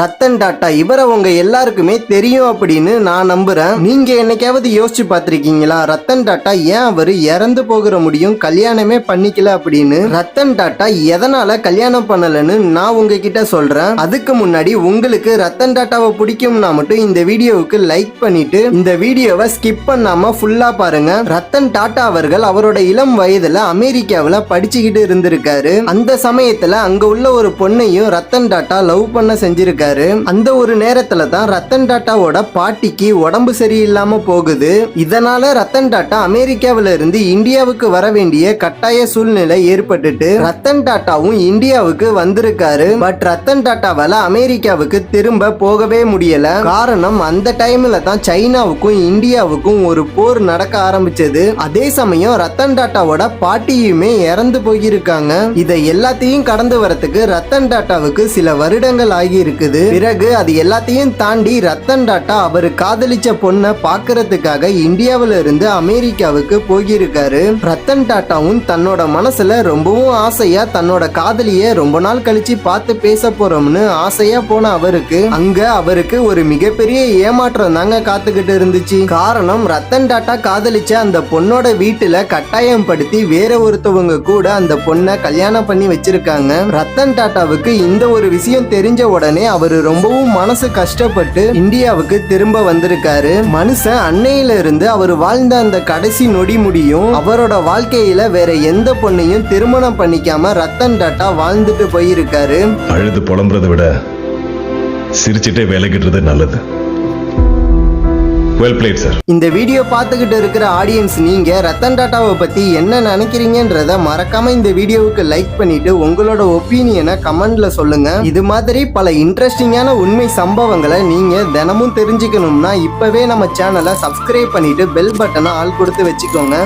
ரத்தன் டாட்டா இவரை உங்க எல்லாருக்குமே தெரியும் அப்படின்னு நான் நம்புறேன். நீங்க என்னைக்காவது யோசிச்சு பார்த்திருக்கீங்களா? ரத்தன் டாட்டா ஏன் அவர் இறந்து போகிற முடியும்? கல்யாணமே பண்ணிக்கல அப்படின்னு. ரத்தன் டாட்டா எதனால கல்யாணம் பண்ணலன்னு நான் உங்ககிட்ட சொல்றேன். அதுக்கு முன்னாடி உங்களுக்கு ரத்தன் டாட்டாவை பிடிக்கும்னா மட்டும் இந்த வீடியோவுக்கு லைக் பண்ணிட்டு இந்த வீடியோவை ஸ்கிப் பண்ணாம ஃபுல்லா பாருங்க. ரத்தன் டாட்டா அவர்கள் அவரோட இளம் வயதுல அமெரிக்காவில படிச்சுக்கிட்டு இருந்திருக்காரு. அந்த சமயத்துல அங்க உள்ள ஒரு பொண்ணையும் ரத்தன் டாட்டா லவ் பண்ண செஞ்சிருக்காரு. அந்த ஒரு நேரத்துல தான் ரத்தன் டாட்டாவோட பாட்டிக்கு உடம்பு சரியில்லாம போகுது. இதனால ரத்தன் டாட்டா அமெரிக்காவில இருந்து இந்தியாவுக்கு வர வேண்டிய கட்டாய சூழ்நிலை ஏற்பட்டுட்டு ரத்தன் டாட்டாவும் இந்தியாவுக்கு வந்திருக்காரு. பட் ரத்தன் டாட்டாவால அமெரிக்காவுக்கு திரும்ப போகவே முடியல. காரணம் அந்த டைம்ல தான் சைனாவுக்கும் இந்தியாவுக்கும் ஒரு போர் நடக்க ஆரம்பிச்சது. அதே சமயம் ரத்தன் டாட்டாவோட பாட்டியுமே இறந்து போயிருக்காங்க. இதை எல்லாத்தையும் கடந்து வரத்துக்கு ரத்தன் டாட்டாவுக்கு சில வருடங்கள் ஆகி இருக்குது பிறகு அது எல்லாத்தையும் தாண்டி ரத்தன் டாட்டா அவர் காதலிச்ச பொண்ணை பார்க்கறதுக்காக இந்தியாவில இருந்து அமெரிக்காவுக்கு போயிருக்காரு. ரத்தன் டாட்டாவும் தன்னோட மனசுல ரொம்பவும் ஆசையா தன்னோட காதலிய ரொம்ப நாள் கழிச்சு பார்த்து பேச போறோம்னு ஆசையா போன அவருக்கு. அங்க அவருக்கு ஒரு மிகப்பெரிய ஏமாற்றம் தாங்க காத்துக்கிட்டு இருந்துச்சு. காரணம் ரத்தன் டாட்டா காதலிச்ச அந்த பொண்ணோட வீட்டுல கட்டாயம் படுத்தி வேற ஒருத்தவங்க கூட அந்த பொண்ணை கல்யாணம் பண்ணி வச்சிருக்காங்க. ரத்தன் டாட்டாவுக்கு இந்த ஒரு விஷயம் தெரிஞ்ச உடனே அவரு ரொம்பவும் மனசு கஷ்டப்பட்டு இந்தியாவுக்கு திரும்ப வந்திருக்காரு. மனுஷன் அன்னையில இருந்து அவர் வாழ்ந்த அந்த கடைசி நொடி முடியும். அவரோட வாழ்க்கையில வேற எந்த பொண்ணையும் திருமணம் பண்ணிக்காம ரத்தன் டாட்டா வாழ்ந்துட்டு போயிருக்காரு. அழுது புலம்புறதை விட சிரிச்சுட்டே வேலைக்கிட்டுறது நல்லது. வெல் பிளேட் சார் இந்த வீடியோ பார்த்துக்கிட்டு இருக்கிற ஆடியன்ஸ் நீங்க ரத்தன் டாட்டாவை பத்தி என்ன நினைக்கிறீங்கன்றத மறக்காம இந்த வீடியோவுக்கு லைக் பண்ணிட்டு உங்களோட ஒப்பீனியனை கமெண்ட்ல சொல்லுங்க. இது மாதிரி பல இன்ட்ரெஸ்டிங்கான உண்மை சம்பவங்களை நீங்க தினமும் தெரிஞ்சுக்கணும்னா இப்பவே நம்ம சேனலை சப்ஸ்கிரைப் பண்ணிட்டு பெல் பட்டனை ஆள் கொடுத்து வச்சுக்கோங்க.